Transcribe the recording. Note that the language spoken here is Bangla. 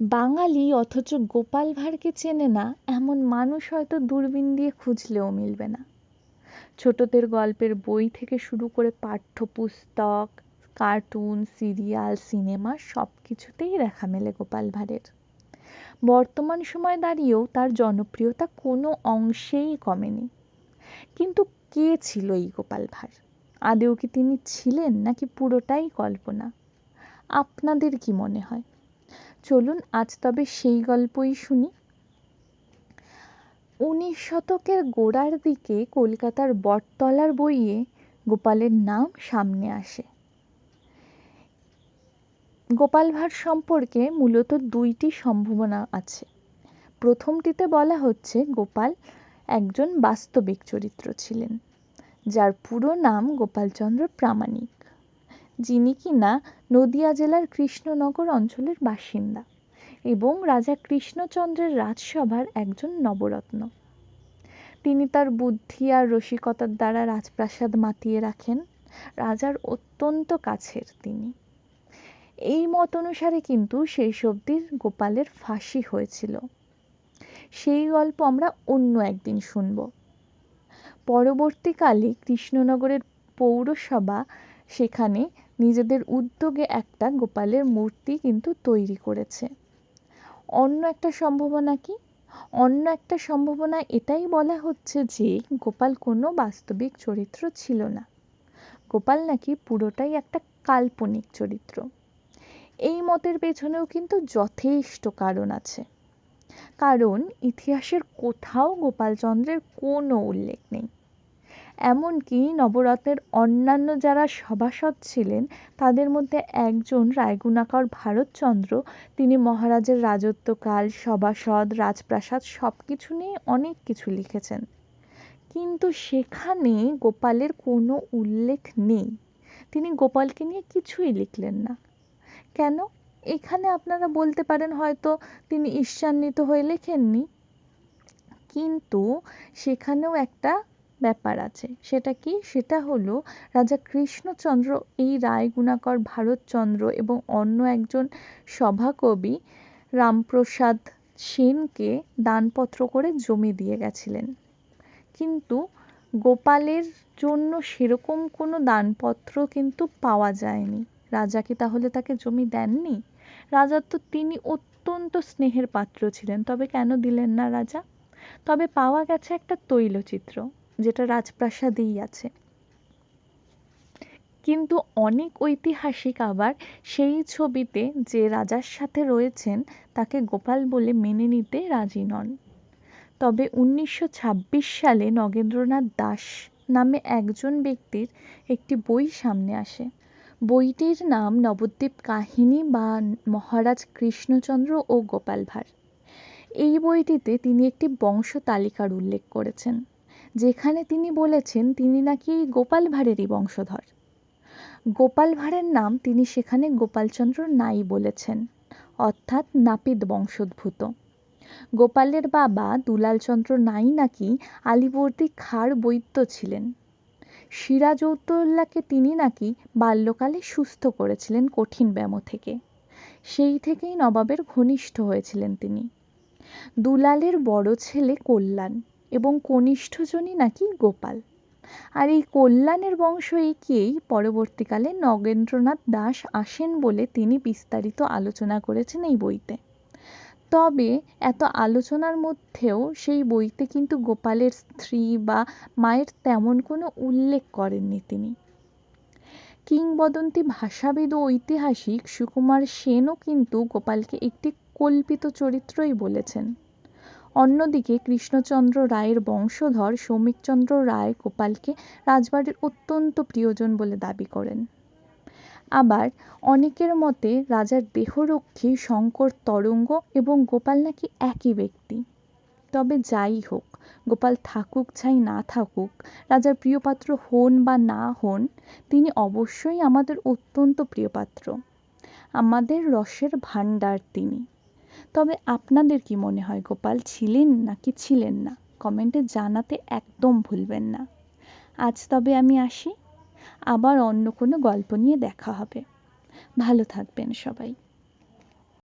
বাঙালি অথচ গোপাল ভাঁড়কে চেনে না, এমন মানুষ হয়তো দূরবীন দিয়ে খুঁজলেও মিলবে না। ছোটদের গল্পের বই থেকে শুরু করে পাঠ্যপুস্তক, কার্টুন, সিরিয়াল, সিনেমা সব কিছুতেই দেখা মেলে গোপাল ভাঁড়ের। বর্তমান সময় দাঁড়িয়েও তার জনপ্রিয়তা কোনো অংশেই কমেনি। কিন্তু কে ছিল এই গোপাল ভাঁড়? আদেও কি তিনি ছিলেন নাকি পুরোটাই কল্পনা? আপনাদের কি মনে হয়? চলুন আজ তবে সেই গল্পই শুনি। উনিশ শতকের গোড়ার দিকে কলকাতার বটতলার বইয়ে গোপালের নাম সামনে আসে। গোপাল ভাঁড় সম্পর্কে মূলত দুইটি সম্ভাবনা আছে। প্রথমটিতে বলা হচ্ছে, গোপাল একজন বাস্তবিক চরিত্র ছিলেন, যার পুরো নাম গোপালচন্দ্র প্রামাণিক। যিনি কিনা নদিয়া জেলার কৃষ্ণনগর অঞ্চলের বাসিন্দা এবং রাজা কৃষ্ণচন্দ্রের রাজসভার একজন নবরত্ন। তিনি তার বুদ্ধি আর রসিকতার দ্বারা রাজপ্রাসাদ মাতিয়ে রাখেন, রাজার অত্যন্ত কাছের তিনি। এই মত অনুসারে কিন্তু সেই সবদির গোপালের ফাঁসি হয়েছিল। সেই গল্প আমরা অন্য একদিন শুনব। পরবর্তীকালে কৃষ্ণনগরের পৌরসভা সেখানে নিজেদের উদ্যোগে একটা গোপালের মূর্তি কিন্তু তৈরি করেছে। অন্য একটা সম্ভাবনা কি? অন্য একটা সম্ভাবনা এটাই বলা হচ্ছে যে গোপাল কোনো বাস্তবিক চরিত্র ছিল না। গোপাল নাকি পুরোটাই একটা কাল্পনিক চরিত্র। এই মতের পেছনেও কিন্তু যথেষ্ট কারণ আছে। কারণ ইতিহাসের কোথাও গোপালচন্দ্রের কোনো উল্লেখ নেই। এমনকি নবরত্নের অন্যান্য যারা সভাসদ ছিলেন, তাদের মধ্যে একজন রায়গুণাকর ভারতচন্দ্র, তিনি মহারাজের রাজত্বকাল, সভাসদ, রাজপ্রাসাদ সব কিছু নিয়ে অনেক কিছু লিখেছেন। কিন্তু সেখানে গোপালের কোনো উল্লেখ নেই। তিনি গোপালকে নিয়ে কিছুই লিখলেন না। কেন? এখানে আপনারা বলতে পারেন হয়তো তিনি ঈর্ষান্বিত হয়ে লেখেননি। কিন্তু সেখানেও একটা ব্যাপার আছে। সেটা কি? সেটা হলো, রাজা কৃষ্ণচন্দ্র এই রায়গুণাকর ভারতচন্দ্র এবং অন্য একজন সভাকবি রামপ্রসাদ সেনকে দানপত্র করে জমি দিয়ে গেছিলেন। কিন্তু গোপালের জন্য সেরকম কোনো দানপত্র কিন্তু পাওয়া যায়নি। রাজা কি তাহলে তাকে জমি দেননি? রাজার তো তিনি অত্যন্ত স্নেহের পাত্র ছিলেন। তবে কেন দিলেন না রাজা? তবে পাওয়া গেছে একটা তৈলচিত্র। যেটা রাজপ্রাসাদেই আছে। কিন্তু অনেক ঐতিহাসিক আবার সেই ছবিতে যে রাজার সাথে রয়েছেন, তাকে গোপাল বলে মেনে নিতে রাজি নন। তবে উনিশশো ছাব্বিশ সালে নগেন্দ্রনাথ দাস নামে একজন ব্যক্তির একটি বই সামনে আসে। বইটির নাম নবদ্বীপ কাহিনী বা মহারাজ কৃষ্ণচন্দ্র ও গোপাল ভাঁড়। এই বইটিতে তিনি একটি বংশ তালিকার উল্লেখ করেছেন। যেখানে তিনি বলেছেন, তিনি নাকি গোপাল ভাঁড়েরই বংশধর। গোপাল ভাঁড়ের নাম তিনি সেখানে গোপালচন্দ্র নাই বলেছেন, অর্থাৎ নাপিত বংশোদ্ভূত। গোপালের বাবা দুলালচন্দ্র নাই নাকি আলিবর্দী খাঁর বৈদ্য ছিলেন। সিরাজউদ্দৌলাকে তিনি নাকি বাল্যকালে সুস্থ করেছিলেন কঠিন ব্যামো থেকে। সেই থেকেই নবাবের ঘনিষ্ঠ হয়েছিলেন তিনি। দুলালের বড় ছেলে কল্যাণ। এবং কনিষ্ঠজনই নাকি গোপাল। আর এই কল্যাণের বংশ এঁকেই পরবর্তীকালে নগেন্দ্রনাথ দাস আসেন বলে তিনি বিস্তারিত আলোচনা করেছেন এই বইতে। তবে এত আলোচনার মধ্যেও সেই বইতে কিন্তু গোপালের স্ত্রী বা মায়ের তেমন কোনো উল্লেখ করেননি তিনি। কিংবদন্তি ভাষাবিদ ও ঐতিহাসিক সুকুমার সেনও কিন্তু গোপালকে একটি কল্পিত চরিত্রই বলেছেন। অন্যদিকে কৃষ্ণচন্দ্র রায়ের বংশধর সৌমিকচন্দ্র রায় গোপালকে রাজবাড়ির অত্যন্ত প্রিয়জন বলে দাবি করেন। আবার অনেকের মতে রাজার দেহরক্ষী শঙ্কর তরঙ্গ এবং গোপাল নাকি একই ব্যক্তি। তবে যাই হোক, গোপাল থাকুক চাই না থাকুক, রাজার প্রিয়পাত্র হন বা না হন, তিনি অবশ্যই আমাদের অত্যন্ত প্রিয়পাত্র আমাদের রসের ভাণ্ডার তিনি। তবে আপনাদের কি মনে হয়, গোপাল ছিলেন নাকি ছিলেন না? কমেন্টে জানাতে একদম ভুলবেন না। আজ তবে আমি আসি। আবার অন্য কোনো গল্প নিয়ে দেখা হবে। ভালো থাকবেন সবাই।